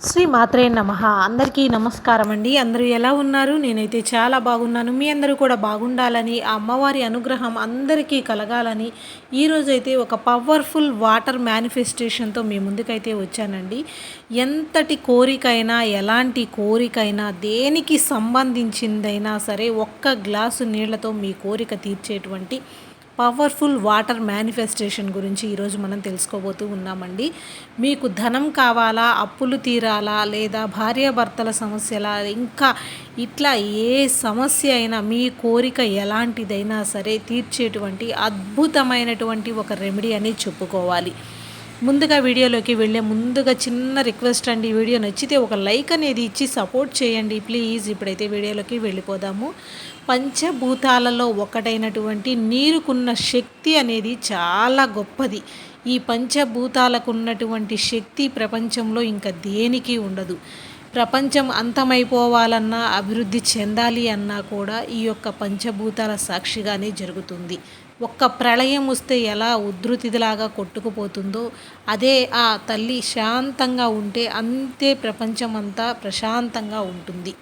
శ్రీ మాత్రే నమ. అందరికీ నమస్కారం అండి. అందరూ ఎలా ఉన్నారు? నేనైతే చాలా బాగున్నాను. మీ అందరూ కూడా బాగుండాలని ఆ అమ్మవారి అనుగ్రహం అందరికీ కలగాలని ఈరోజైతే ఒక పవర్ఫుల్ వాటర్ మేనిఫెస్టేషన్తో మీ ముందుకైతే వచ్చానండి. ఎంతటి కోరికైనా ఎలాంటి కోరికైనా దేనికి సంబంధించిందైనా సరే ఒక్క గ్లాసు నీళ్ళతో మీ కోరిక తీర్చేటువంటి పవర్ఫుల్ వాటర్ మేనిఫెస్టేషన్ గురించి ఈరోజు మనం తెలుసుకోబోతూ ఉన్నామండి. మీకు ధనం కావాలా అప్పులు తీరాలా లేదా భార్యాభర్తల సమస్యలా ఇంకా ఇట్లా ఏ సమస్య అయినా మీ కోరిక ఎలాంటిదైనా సరే తీర్చేటువంటి అద్భుతమైనటువంటి ఒక రెమెడీ అని చెప్పుకోవాలి. ముందుగా వీడియోలోకి వెళ్ళే ముందుగా చిన్న రిక్వెస్ట్ అండి. వీడియో నచ్చితే ఒక లైక్ అనేది ఇచ్చి సపోర్ట్ చేయండి. ప్లీజ్ ఇప్పుడైతే వీడియోలోకి వెళ్ళిపోదాము. పంచభూతాలలో ఒకటైనటువంటి నీరుకున్న శక్తి అనేది చాలా గొప్పది. ఈ పంచభూతాలకు ఉన్నటువంటి శక్తి ప్రపంచంలో ఇంకా దేనికి ఉండదు. ప్రపంచం అంతమైపోవాలన్నా అభివృద్ధి చెందాలి అన్నా కూడా ఈ యొక్క పంచభూతాల సాక్షిగానే జరుగుతుంది. ఒక్క ప్రళయం వస్తే ఎలా ఉధృతిదిలాగా కొట్టుకుపోతుందో అదే ఆ తల్లి శాంతంగా ఉంటే అంతే ప్రపంచం అంతా ప్రశాంతంగా ఉంటుంది.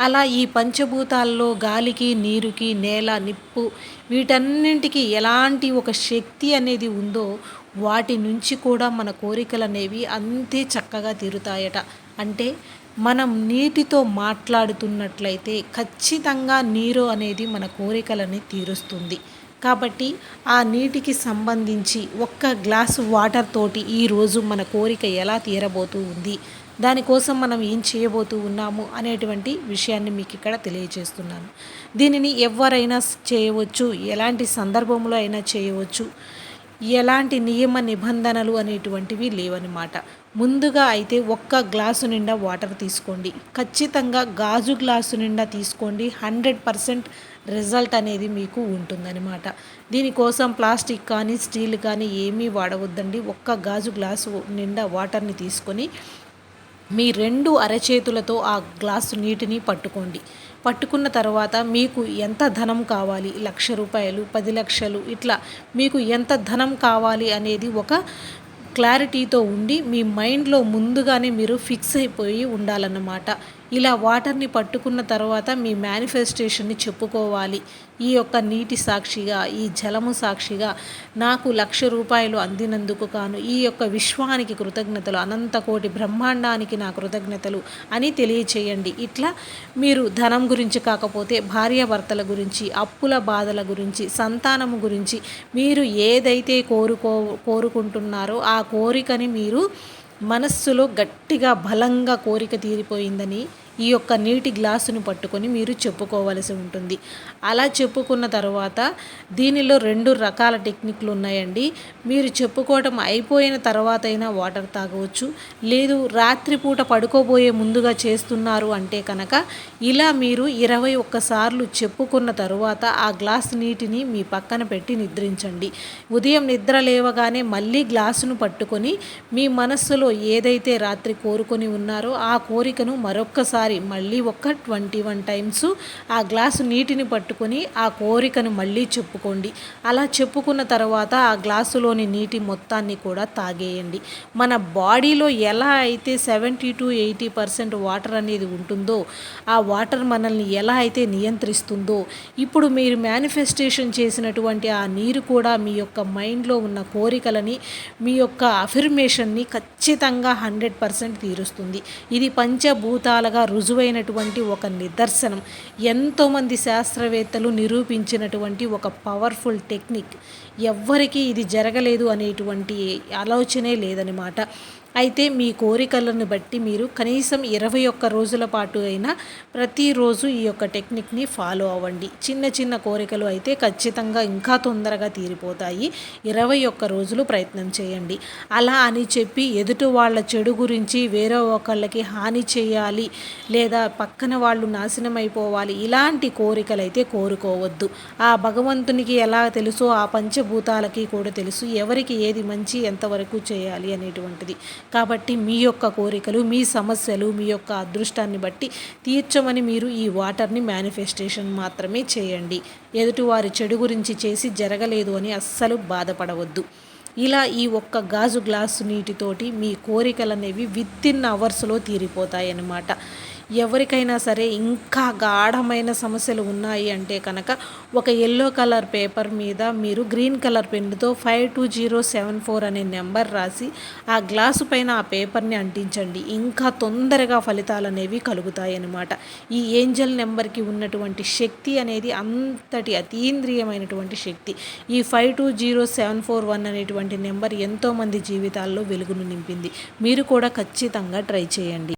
అలా ఈ పంచభూతాల్లో గాలికి నీరుకి నేల నిప్పు వీటన్నింటికి ఎలాంటి ఒక శక్తి అనేది ఉందో వాటి నుంచి కూడా మన కోరికలు అనేవి అంతే చక్కగా తీరుతాయట. అంటే మనం నీటితో మాట్లాడుతున్నట్లయితే ఖచ్చితంగా నీరు అనేది మన కోరికలని తీరుస్తుంది. కాబట్టి ఆ నీటికి సంబంధించి ఒక్క గ్లాసు వాటర్ తోటి ఈరోజు మన కోరిక ఎలా తీరబోతూ ఉంది? దానికోసం మనం ఏం చేయబోతూ ఉన్నాము అనేటువంటి విషయాన్ని మీకు ఇక్కడ తెలియజేస్తున్నాను. దీనిని ఎవరైనా చేయవచ్చు ఎలాంటి సందర్భంలో అయినా చేయవచ్చు ఎలాంటి నియమ నిబంధనలు అనేటువంటివి లేవన్నమాట ముందుగా అయితే ఒక్క గ్లాసు నిండా వాటర్ తీసుకోండి. ఖచ్చితంగా గాజు గ్లాసు నిండా తీసుకోండి. హండ్రెడ్ పర్సెంట్ రిజల్ట్ అనేది మీకు ఉంటుందన్నమాట. దీనికోసం ప్లాస్టిక్ కానీ స్టీల్ కానీ ఏమీ వాడవద్దండి. ఒక్క గాజు గ్లాసు నిండా వాటర్ని తీసుకొని మీ రెండు అరచేతులతో ఆ గ్లాసు నీటిని పట్టుకోండి. పట్టుకున్న తర్వాత మీకు ఎంత ధనం కావాలి? లక్ష రూపాయలు పది లక్షలు ఇట్లా మీకు ఎంత ధనం కావాలి అనేది ఒక క్లారిటీతో ఉండి మీ మైండ్లో ముందుగానే మీరు ఫిక్స్ అయిపోయి ఉండాలన్నమాట. ఇలా వాటర్ని పట్టుకున్న తర్వాత మీ మేనిఫెస్టేషన్ని చెప్పుకోవాలి. ఈ యొక్క నీటి సాక్షిగా ఈ జలము సాక్షిగా నాకు లక్ష రూపాయలు అందినందుకు కాను ఈ యొక్క విశ్వానికి కృతజ్ఞతలు అనంత కోటి బ్రహ్మాండానికి నా కృతజ్ఞతలు అని తెలియచేయండి. ఇట్లా మీరు ధనం గురించి కాకపోతే భార్యాభర్తల గురించి అప్పుల బాధల గురించి సంతానము గురించి మీరు ఏదైతే కోరుకో కోరుకుంటున్నారో ఆ కోరికని మీరు మనస్సులో గట్టిగా బలంగా కోరిక తీరిపోయిందని ఈ యొక్క నీటి గ్లాసును పట్టుకొని మీరు చెప్పుకోవలసి ఉంటుంది. అలా చెప్పుకున్న తర్వాత దీనిలో రెండు రకాల టెక్నిక్లు ఉన్నాయండి. మీరు చెప్పుకోవటం అయిపోయిన తర్వాత అయినా వాటర్ తాగవచ్చు. లేదు రాత్రిపూట పడుకోబోయే ముందుగా చేస్తున్నారు అంటే కనుక ఇలా మీరు ఇరవై ఒక్కసార్లు చెప్పుకున్న తరువాత ఆ గ్లాస్ నీటిని మీ పక్కన పెట్టి నిద్రించండి. ఉదయం నిద్ర లేవగానే మళ్ళీ గ్లాసును పట్టుకొని మీ మనస్సులో ఏదైతే రాత్రి కోరుకొని ఉన్నారో ఆ కోరికను మరొక్కసారి ఒకసారి మళ్ళీ ఒక ట్వంటీ వన్ టైమ్స్ ఆ గ్లాసు నీటిని పట్టుకొని ఆ కోరికను మళ్ళీ చెప్పుకోండి. అలా చెప్పుకున్న తర్వాత ఆ గ్లాసులోని నీటి మొత్తాన్ని కూడా తాగేయండి. మన బాడీలో ఎలా అయితే seventy to eighty percent water అనేది ఉంటుందో ఆ వాటర్ మనల్ని ఎలా అయితే నియంత్రిస్తుందో ఇప్పుడు మీరు మేనిఫెస్టేషన్ చేసినటువంటి ఆ నీరు కూడా మీ యొక్క మైండ్లో ఉన్న కోరికలని మీ యొక్క అఫిర్మేషన్ని ఖచ్చితంగా హండ్రెడ్ పర్సెంట్ తీరుస్తుంది. ఇది పంచభూతాలుగా రుజువైనటువంటి ఒక నిదర్శనం. ఎంతోమంది శాస్త్రవేత్తలు నిరూపించినటువంటి ఒక పవర్ఫుల్ టెక్నిక్. ఎవ్వరికీ ఇది జరగలేదు అనేటువంటి ఆలోచనే లేదనమాట అయితే మీ కోరికలను బట్టి మీరు కనీసం ఇరవై ఒక్క రోజుల పాటు అయినా ప్రతిరోజు ఈ యొక్క టెక్నిక్ని ఫాలో అవ్వండి. చిన్న చిన్న కోరికలు అయితే ఖచ్చితంగా ఇంకా తొందరగా తీరిపోతాయి. ఇరవై ఒక్క రోజులు ప్రయత్నం చేయండి. అలా అని చెప్పి ఎదుటి వాళ్ళ చెడు గురించి వేరే ఒకళ్ళకి హాని చేయాలి లేదా పక్కన వాళ్ళు నాశనం అయిపోవాలి ఇలాంటి కోరికలు అయితే కోరుకోవద్దు. ఆ భగవంతునికి ఎలా తెలుసో ఆ పంచభూతాలకి కూడా తెలుసు. ఎవరికి ఏది మంచి ఎంతవరకు చేయాలి అనేటువంటిది. కాబట్టి మీ యొక్క కోరికలు మీ సమస్యలు మీ యొక్క అదృష్టాన్ని బట్టి తీర్చమని మీరు ఈ వాటర్ని మేనిఫెస్టేషన్ మాత్రమే చేయండి. ఎదుటివారి చెడు గురించి చేసి జరగలేదు అని అస్సలు బాధపడవద్దు. ఇలా ఈ ఒక్క గాజు గ్లాసు నీటితోటి మీ కోరికలు అనేవి విత్ ఇన్ అవర్స్లో తీరిపోతాయన్నమాట. ఎవరికైనా సరే ఇంకా గాఢమైన సమస్యలు ఉన్నాయి అంటే కనుక ఒక ఎల్లో కలర్ పేపర్ మీద మీరు గ్రీన్ కలర్ పెన్నుతో five two zero seven four అనే నెంబర్ రాసి ఆ గ్లాసు పైన ఆ పేపర్ని అంటించండి. ఇంకా తొందరగా ఫలితాలు అనేవి కలుగుతాయి అన్నమాట ఈ ఏంజల్ నెంబర్కి ఉన్నటువంటి శక్తి అనేది అంతటి అతీంద్రియమైనటువంటి శక్తి. ఈ five two zero seven four one అనేటువంటి నెంబర్ ఎంతోమంది జీవితాల్లో వెలుగును నింపింది. మీరు కూడా ఖచ్చితంగా ట్రై చేయండి.